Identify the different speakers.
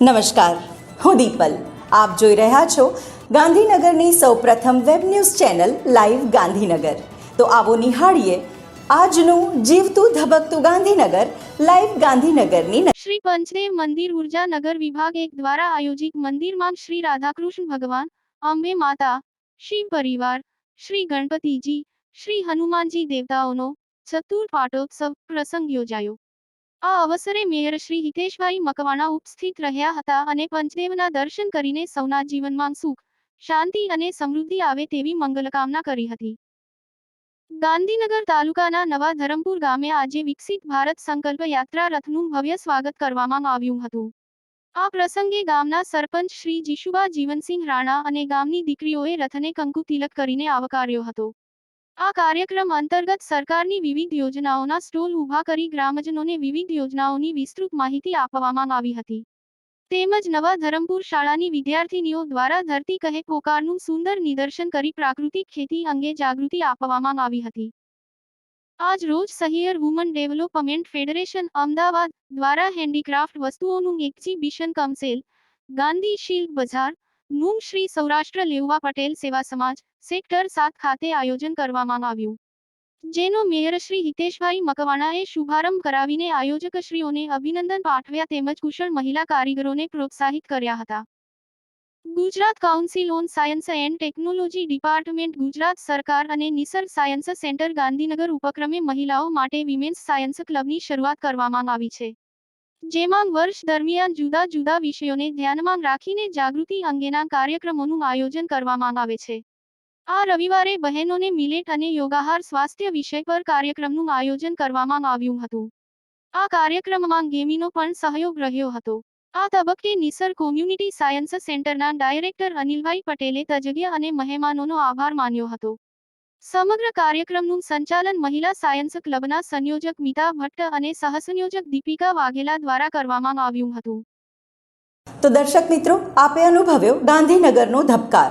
Speaker 1: નમસ્કાર. હું દીપલ. આપ જોઈ રહ્યા છો ગાંધીનગરની સૌપ્રથમ web news channel live Gandhinagar. તો આવો નિહાળીએ આજનું જીવતું ધબકતું ગાંધીનગર લાઈવ ગાંધીનગરની
Speaker 2: શ્રી પંચદેવ મંદિર ઊર્જા નગર વિભાગ એક દ્વારા આયોજિત મંદિરમાં શ્રી રાધાકૃષ્ણ ભગવાન, અંબે માતા શિવ પરિવાર, શ્રી ગણપતિજી, શ્રી હનુમાનજી દેવતાઓનો ચતુર પાટોત્સવ પ્રસંગ યોજાયો. આ અવસરે મેયર શ્રી હિતેશભાઈ મકવાણા ઉપસ્થિત રહ્યા હતા અને પંચદેવના દર્શન કરીને સૌના જીવનમાં સુખ, શાંતિ અને સમૃદ્ધિ આવે તેવી મંગલકામના કરી હતી. ગાંધીનગર તાલુકાના નવા ધરમપુર ગામે આજે વિકસિત ભારત સંકલ્પ યાત્રા રથનું ભવ્ય સ્વાગત કરવામાં આવ્યું હતું. આ પ્રસંગે ગામના સરપંચ શ્રી જીશુબા જીવનસિંહ રાણા અને ગામની દીકરીઓએ રથને કંકુ તિલક કરીને આવકાર્યો હતો. આ કાર્યક્રમ અંતર્ગત સરકારની વિવિધ યોજનાઓના સ્ટોલ ઊભા કરી ગ્રામજનોને વિવિધ યોજનાઓની વિસ્તૃત માહિતી આપવામાં આવી હતી. તેમજ નવા ધરમપુર શાળાની વિદ્યાર્થીનીઓ દ્વારા ધરતી કહે પોકારનું સુંદર નિદર્શન કરી પ્રાકૃતિક ખેતી અંગે જાગૃતિ આપવામાં આવી હતી. આજ રોજ Sahiyar woman development federation Ahmedabad દ્વારા હેન્ડીક્રાફ્ટ વસ્તુઓનું એક્ઝિબિશન કમસેલ ગાંધી શિલ્પ બજારનું શ્રી સૌરાષ્ટ્ર લેવવા પટેલ સેવા સમાજ સેક્ટર સાત ખાતે આયોજન કરવામાં આવ્યું. જેનો મેયર શ્રી હિતેશભાઈ મકવાણાએ શુભારંભ કરાવીને આયોજકશ્રીઓને અભિનંદન પાઠવ્યા તેમજ કુશળ મહિલા કારીગરોને પ્રોત્સાહિત કર્યા હતા. Gujarat council on science and technology department Gujarat સરકાર અને નિસર્ગ સાયન્સ સેન્ટર ગાંધીનગર ઉપક્રમે મહિલાઓ માટે વિમેન્સ સાયન્સ ક્લબની શરૂઆત કરવામાં આવી છે. જેમાં વર્ષ દરમિયાન જુદા જુદા વિષયોને ધ્યાનમાં રાખીને જાગૃતિ અંગેના કાર્યક્રમોનું આયોજન કરવામાં આવે છે. આ રવિવારે બહેનોને મિલેટ અને યોગાહાર સ્વાસ્થ્ય વિષય પર કાર્યક્રમનું આયોજન કરવામાં આવ્યું હતું. આ કાર્યક્રમમાં ગેમીનો પણ સહયોગ રહ્યો હતો. આ તબક્કે નિસર કોમ્યુનિટી સાયન્સ સેન્ટરના ડાયરેક્ટર અનિલભાઈ પટેલે તજજ્ઞ અને મહેમાનોનો આભાર માન્યો હતો. સમગ્ર કાર્યક્રમનું સંચાલન મહિલા સાયન્સ ક્લબના સંયોજક મિતા ભટ્ટ અને સહસંયોજક દીપિકા વાઘેલા દ્વારા કરવામાં આવ્યું હતું.
Speaker 1: તો દર્શક મિત્રો, આપે અનુભવ્યો ગાંધીનગરનો ધબકાર.